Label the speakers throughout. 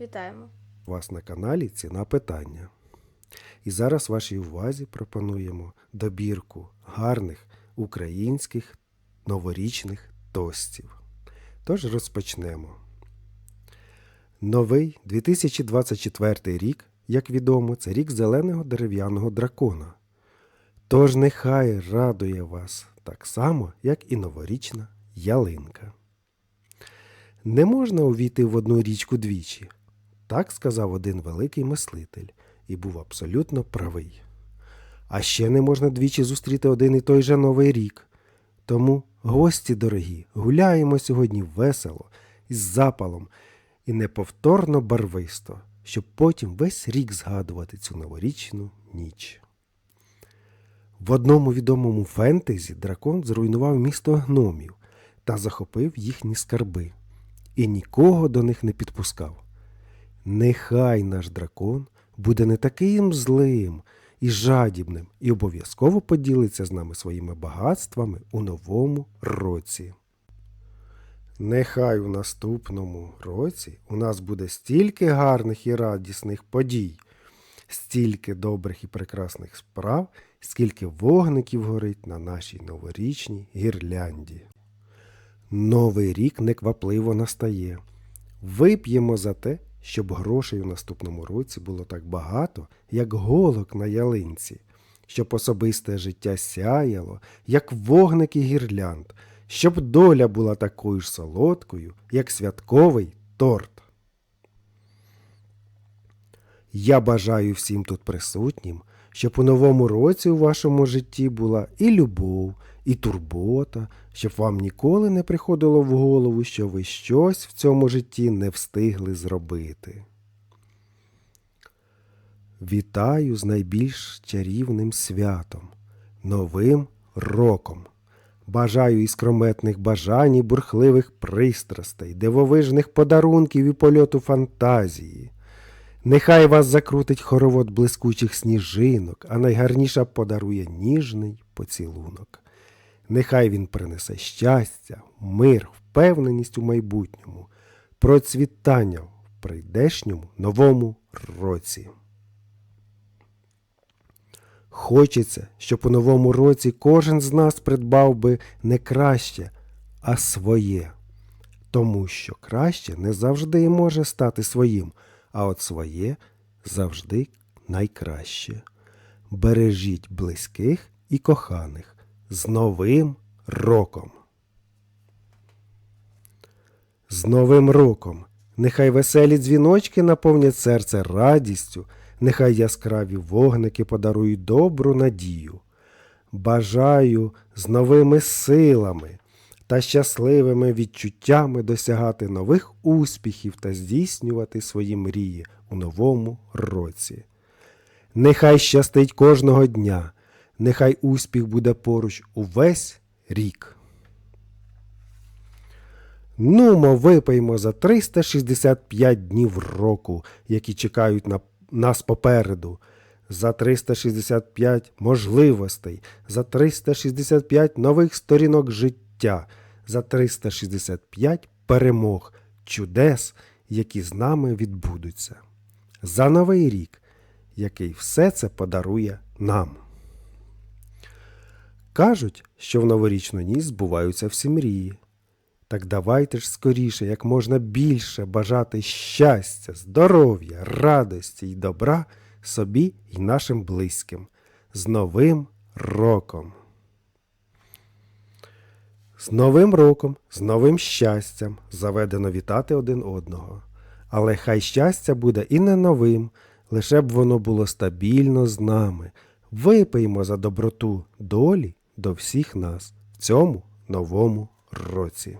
Speaker 1: Вітаємо.
Speaker 2: вас на каналі Ціна питання. І зараз вашій увазі пропонуємо добірку гарних українських новорічних тостів. Тож розпочнемо. Новий 2024 рік, як відомо, це рік зеленого дерев'яного дракона. Тож нехай радує вас так само, як і новорічна ялинка. Не можна увійти в одну річку двічі. Так сказав один великий мислитель і був абсолютно правий. А ще не можна двічі зустріти один і той же новий рік. Тому, гості дорогі, гуляємо сьогодні весело, із запалом і неповторно барвисто, щоб потім весь рік згадувати цю новорічну ніч. В одному відомому фентезі дракон зруйнував місто гномів та захопив їхні скарби, і нікого до них не підпускав. Нехай наш дракон буде не таким злим і жадібним і обов'язково поділиться з нами своїми багатствами у новому році. Нехай у наступному році у нас буде стільки гарних і радісних подій, стільки добрих і прекрасних справ, скільки вогників горить на нашій новорічній гірлянді. Новий рік неквапливо настає. Вип'ємо за те, щоб грошей у наступному році було так багато, як голок на ялинці, щоб особисте життя сяяло, як вогник і гірлянд, щоб доля була такою ж солодкою, як святковий торт. Я бажаю всім тут присутнім, щоб у новому році у вашому житті була і любов, і турбота, щоб вам ніколи не приходило в голову, що ви щось в цьому житті не встигли зробити. Вітаю з найбільш чарівним святом, Новим роком. Бажаю іскрометних бажань і бурхливих пристрастей, дивовижних подарунків і польоту фантазії. Нехай вас закрутить хоровод блискучих сніжинок, а найгарніша подарує ніжний поцілунок. Нехай він принесе щастя, мир, впевненість у майбутньому, процвітання в прийдешньому новому році. Хочеться, щоб у новому році кожен з нас придбав би не краще, а своє. Тому що краще не завжди може стати своїм, а от своє завжди найкраще. Бережіть близьких і коханих з Новим роком. З Новим роком! Нехай веселі дзвіночки наповнять серце радістю, нехай яскраві вогники подарують добру надію. Бажаю з новими силами та щасливими відчуттями досягати нових успіхів та здійснювати свої мрії у новому році. Нехай щастить кожного дня, нехай успіх буде поруч увесь рік. Нумо випиймо за 365 днів року, які чекають на нас попереду, за 365 можливостей, за 365 нових сторінок життя, за 365 перемог, чудес, які з нами відбудуться. За новий рік, який все це подарує нам. Кажуть, що в новорічну ніч збуваються всі мрії. Так давайте ж скоріше, як можна більше бажати щастя, здоров'я, радості й добра собі й нашим близьким. З Новим роком! З Новим роком, з новим щастям заведено вітати один одного. Але хай щастя буде і не новим, лише б воно було стабільно з нами. Випиймо за доброту долі до всіх нас в цьому новому році.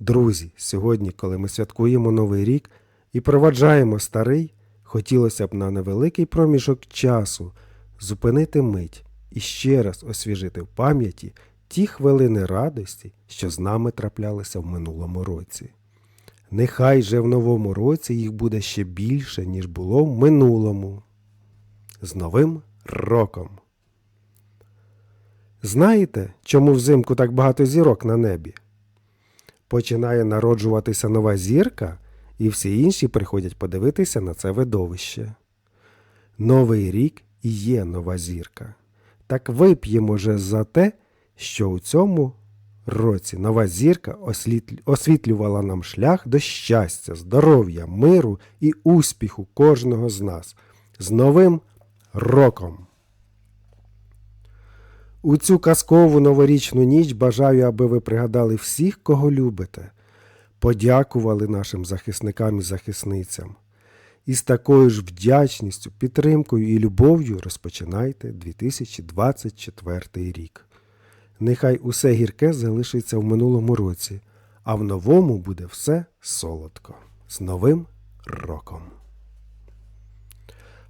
Speaker 2: Друзі, сьогодні, коли ми святкуємо Новий рік і проваджаємо старий, хотілося б на невеликий проміжок часу зупинити мить і ще раз освіжити в пам'яті ті хвилини радості, що з нами траплялися в минулому році. Нехай же в новому році їх буде ще більше, ніж було в минулому. З Новим роком! Знаєте, чому взимку так багато зірок на небі? Починає народжуватися нова зірка, і всі інші приходять подивитися на це видовище. Новий рік і є нова зірка. Так вип'ємо же за те, що у цьому році нова зірка освітлювала нам шлях до щастя, здоров'я, миру і успіху кожного з нас. З Новим роком! У цю казкову новорічну ніч бажаю, аби ви пригадали всіх, кого любите, подякували нашим захисникам і захисницям. І з такою ж вдячністю, підтримкою і любов'ю розпочинайте 2024 рік. Нехай усе гірке залишиться в минулому році, а в новому буде все солодко. З Новим роком!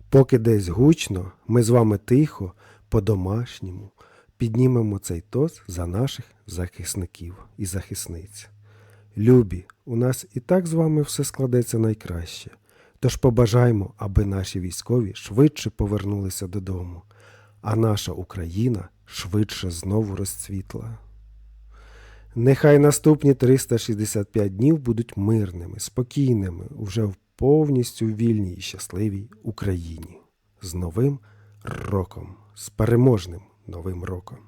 Speaker 2: Поки десь гучно, ми з вами тихо, по-домашньому піднімемо цей тост за наших захисників і захисниць. Любі, у нас і так з вами все складеться найкраще. Тож побажаймо, аби наші військові швидше повернулися додому, а наша Україна швидше знову розцвітла. Нехай наступні 365 днів будуть мирними, спокійними, уже в повністю вільній і щасливій Україні. З Новим роком, з переможним Новим роком.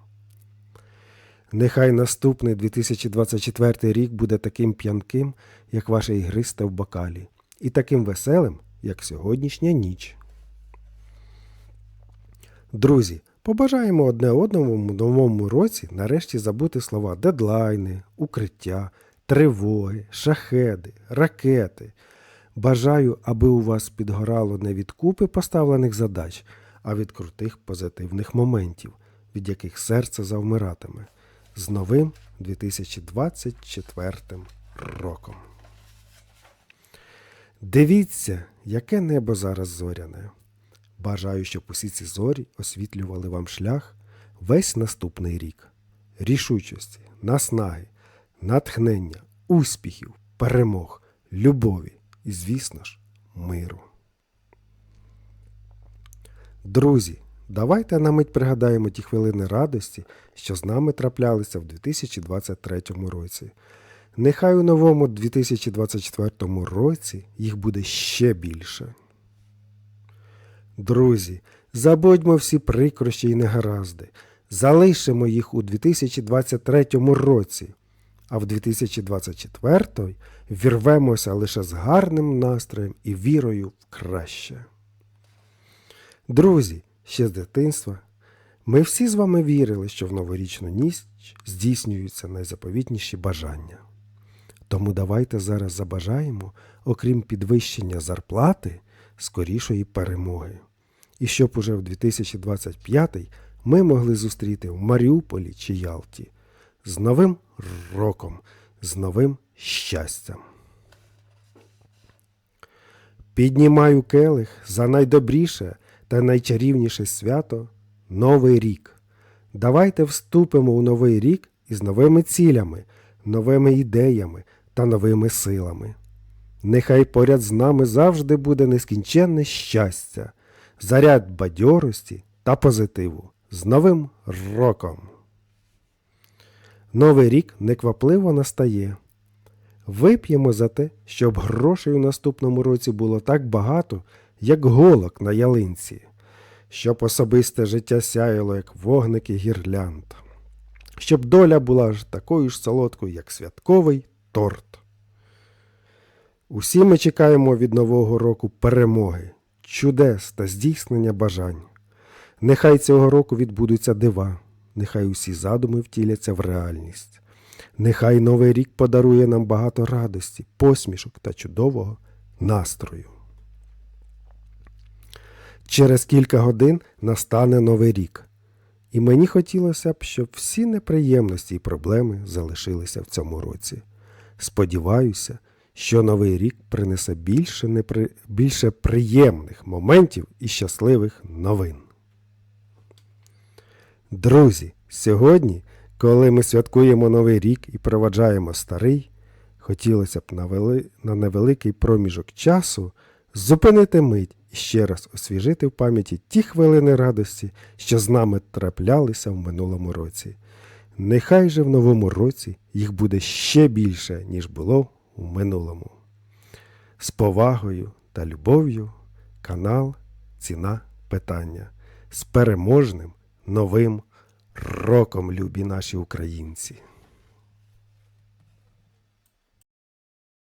Speaker 2: Нехай наступний 2024 рік буде таким п'янким, як ваше ігристе в бокалі, і таким веселим, як сьогоднішня ніч. Друзі, побажаємо одне одному в новому році нарешті забути слова дедлайни, укриття, тривоги, шахеди, ракети. Бажаю, аби у вас підгорало не від купи поставлених задач, а від крутих позитивних моментів, від яких серце завмиратиме. З новим 2024 роком. Дивіться, яке небо зараз зоряне. Бажаю, щоб усі ці зорі освітлювали вам шлях весь наступний рік. Рішучості, наснаги, натхнення, успіхів, перемог, любові і, звісно ж, миру. Друзі, давайте на мить пригадаємо ті хвилини радості, що з нами траплялися в 2023 році. Нехай у новому 2024 році їх буде ще більше. Друзі, забудьмо всі прикрощі і негаразди, залишимо їх у 2023 році, а в 2024 вірвемося лише з гарним настроєм і вірою в краще. Друзі, ще з дитинства ми всі з вами вірили, що в новорічну ніч здійснюються найзаповітніші бажання. Тому давайте зараз забажаємо, окрім підвищення зарплати, скорішої перемоги. І щоб уже в 2025 ми могли зустріти в Маріуполі чи Ялті з Новим роком, з новим щастям. Піднімаю келих за найдобріше та найчарівніше свято Новий рік. Давайте вступимо у новий рік із новими цілями, новими ідеями та новими силами. Нехай поряд з нами завжди буде нескінченне щастя, заряд бадьорості та позитиву з Новим роком. Новий рік неквапливо настає. Вип'ємо за те, щоб грошей у наступному році було так багато, як голок на ялинці, щоб особисте життя сяяло, як вогники гірлянд, щоб доля була ж такою ж солодкою, як святковий торт. Усі ми чекаємо від Нового року перемоги, чудес та здійснення бажань. Нехай цього року відбудуться дива, нехай усі задуми втіляться в реальність. Нехай Новий рік подарує нам багато радості, посмішок та чудового настрою. Через кілька годин настане Новий рік, і мені хотілося б, щоб всі неприємності і проблеми залишилися в цьому році. Сподіваюся, що Новий рік принесе більше, непри... більше приємних моментів і щасливих новин. Друзі, сьогодні, коли ми святкуємо Новий рік і проваджаємо старий, хотілося б на, вели... на невеликий проміжок часу зупинити мить і ще раз освіжити в пам'яті ті хвилини радості, що з нами траплялися в минулому році. Нехай же в новому році їх буде ще більше, ніж було у минулому. З повагою та любов'ю канал Ціна питання з переможним новим роком, любі наші українці.